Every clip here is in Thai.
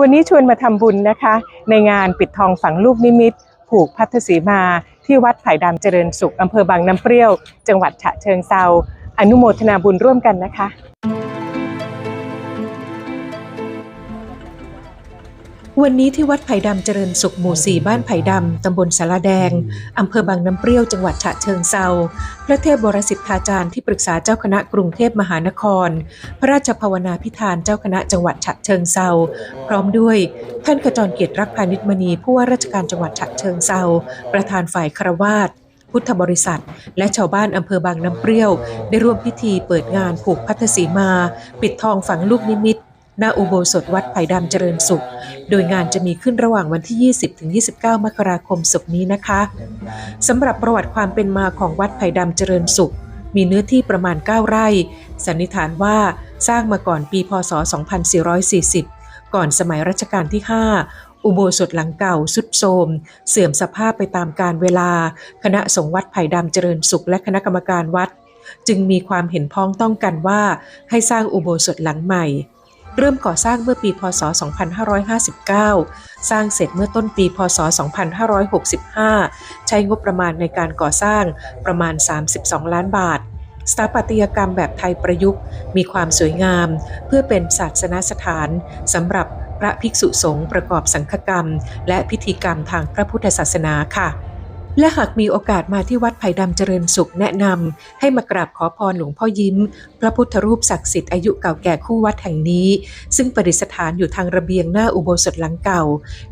วันนี้ชวนมาทำบุญนะคะ ในงานปิดทองฝังลูกนิมิต ผูกพัทธสีมาที่วัดไผ่ดำเจริญสุขอำเภอบางน้ำเปรี้ยว จังหวัดฉะเชิงเซาอนุโมทนาบุญร่วมกันนะคะ วันนี้ที่วัดไผ่ดำเจริญสุขหมู่สี่บ้านไผ่ดำตำบลสารแดง อำเภอบางน้ำเปรี้ยวจังหวัดฉะเชิงเซาพระเทพบรสิทธาจารย์ที่ปรึกษาเจ้าคณะกรุงเทพมหานคร พระราชภาวนาพิธานเจ้าคณะจังหวัดฉะเชิงเซาพร้อมด้วยท่านขจรเกียรติรักพานิชมณีผู้ว่าราชการจังหวัดฉะเชิงเซาประธานฝ่ายครวาสพุทธบริษัท และชาวบ้านอำเภอบางน้ำเปรี้ยว ได้ร่วมพิธีเปิดงานผูกพัทธสีมา ปิดทองฝังลูกนิมิต ณอุโบสถวัดไผ่ดำเจริญสุข โดยงานจะมีขึ้นระหว่างวันที่ 20 ถึง 29 มกราคมศกนี้นะคะสำหรับประวัติความเป็นมาของวัดไผ่ดำเจริญสุข มีเนื้อที่ประมาณ 9 ไร่ สันนิษฐานว่าสร้างมาก่อนปีพศ 2440 ก่อนสมัยรัชกาลที่ 5อุโบสถหลังเก่าสุดโทรมเสื่อมสภาพไปตามกาลเวลา คณะสงฆ์วัดไผ่ดำเจริญสุขและคณะกรรมการวัด จึงมีความเห็นพ้องต้องกันว่าให้สร้างอุโบสถหลังใหม่ เริ่มก่อสร้างเมื่อปีพศ 2559 สร้างเสร็จเมื่อต้นปีพศ 2565 ใช้งบประมาณในการก่อสร้างประมาณ 32 ล้านบาท สถาปัตยกรรมแบบไทยประยุกต์ มีความสวยงาม เพื่อเป็นศาสนสถานสำหรับพระภิกษุสงฆ์ประกอบสังฆกรรม และพิธีกรรมทางพระพุทธศาสนาค่ะ และหากมีโอกาสมาที่วัดไผ่ดำเจริญสุขแนะนำให้มากราบขอพรหลวงพ่อยิ้ม พระพุทธรูปศักดิ์สิทธิ์อายุเก่าแก่คู่วัดแห่งนี้ ซึ่งประดิษฐานอยู่ทางระเบียงหน้าอุโบสถหลังเก่า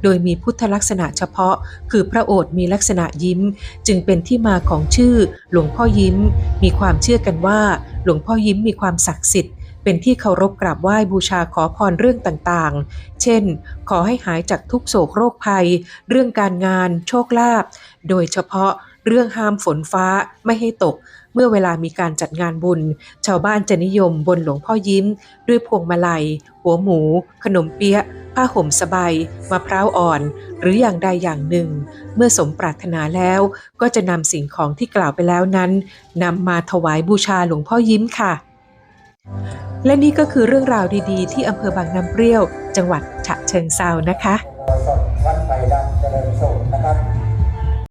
โดยมีพุทธลักษณะเฉพาะ คือพระโอษฐ์มีลักษณะยิ้ม จึงเป็นที่มาของชื่อหลวงพ่อยิ้ม มีความเชื่อกันว่า หลวงพ่อยิ้มมีความศักดิ์สิทธิ์ เป็นที่เคารพกราบไหว้บูชาขอพรเรื่องต่างๆ เช่น ขอให้หายจากทุกโศกโรคภัย เรื่องการงาน โชคลาภ โดยเฉพาะเรื่องห้ามฝนฟ้าไม่ให้ตก เมื่อเวลามีการจัดงานบุญ ชาวบ้านจะนิยมบนหลวงพ่อยิ้ม ด้วยพวงมาลัย หัวหมู ขนมเปี๊ยะ ผ้าห่มสบายมะพร้าวอ่อน หรืออย่างใดอย่างหนึ่ง เมื่อสมปรารถนาแล้วก็จะนำสิ่งของที่กล่าวไปแล้วนั้นนำมาถวายบูชาหลวงพ่อยิ้มค่ะ และนี่ก็คือเรื่องราวดีๆ ที่อำเภอบางน้ำเปรี้ยว จังหวัดฉะเชิงเซานะคะ